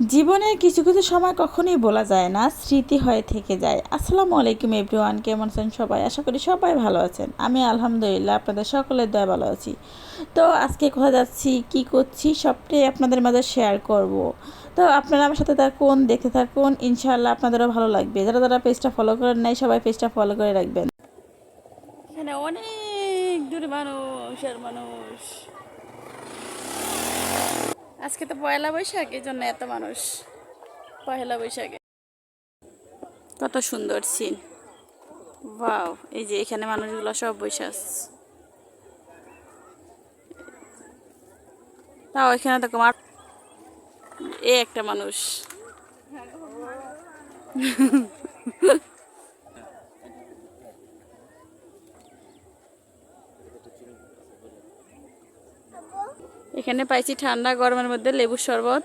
জীবনের কিছু কিছু সময় কখনোই বলা যায় না, স্মৃতি হয়ে থেকে যায়। আসসালামু আলাইকুম এভরিওয়ান কেমন আছেন সবাই? আশা করি সবাই ভালো আছেন। আমি আলহামদুলিল্লাহ আপনাদের সকলের দয়া ভালো আছি। তো আজকে কোথায় যাচ্ছি, কি করছি, সবটাই আপনাদের মাঝে শেয়ার করব। তো আপনারা আমার সাথে থাকুন, দেখতে থাকুন, ইনশাআল্লাহ আপনাদেরও ভালো লাগবে। যারা যারা পেজটা ফলো করেন নাই, সবাই পেজটা ফলো করে রাখবেন। এখানে অনেক দূরে মানুষ আর মানুষ। আজকে তো পয়লা বৈশাখ এই জন্য এত মানুষ পয়লা বৈশাখে। কত সুন্দর সিন ওয়াও এই যে এখানে মানুষগুলো সব আছে। তাও এখানে তো মার এ একটা মানুষ। এখানে পাইছি ঠান্ডা গরমের মধ্যে লেবুর শরবত।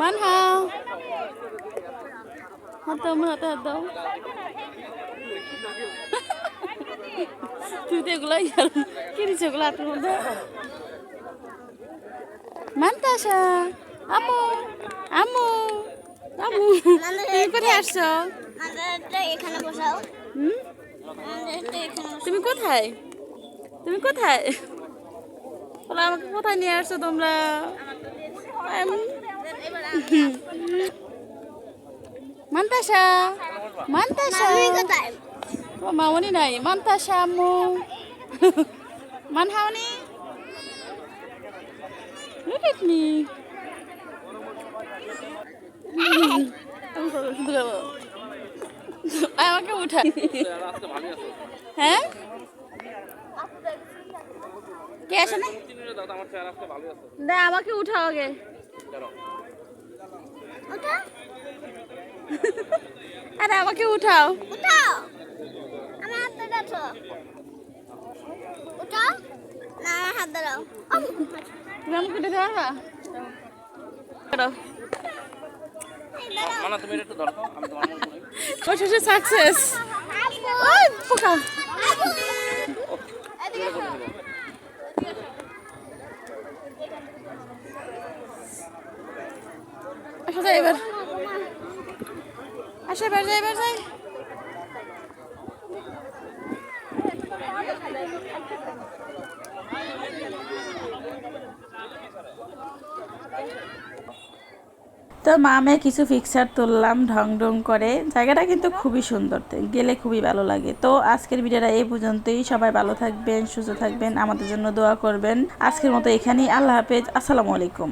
মান হাও হাত দাও আমার হাতে হাত দাও। তুই তো এগুলাই কি দিচ্ছ এগুলো হাতের মধ্যে? মানতাসা আমু আমু আমু তুমি কোথায় আসছো? এখানে বসাও। তুমি কোথায়? তুমি কোথায়? বলো আমাকে কোথায় নিয়ে আসছো তোমরা? আম- মান্তাসা মান্তাসা। তোমার মামনি নাই। মান্তাসা আম্মু। মানহাওনি Look at me. আমাকে উঠা। হ্যাঁ? কে আসে না? না আমাকে উঠাও আগে। আরে আমাকে উঠাও। উঠাও। আমার হাত ধরো উঠাও। না আমার হাত ধরাও তুমি। মানা তুমি এটা একটু ধরো তো, আমি তোমার মতো করি। অবশেষে সাকসেস ওই পোকা তো মামে কিছু পিকচার তুললাম ঢং ঢং করে। জায়গাটা কিন্তু খুবই সুন্দর গেলে খুবই ভালো লাগে। তো আজকের ভিডিওটা এই পর্যন্তই। সবাই ভালো থাকবেন, সুস্থ থাকবেন, আমাদের জন্য দোয়া করবেন। আজকের মতো এখানেই। আল্লাহ হাফেজ। আসসালামু আলাইকুম।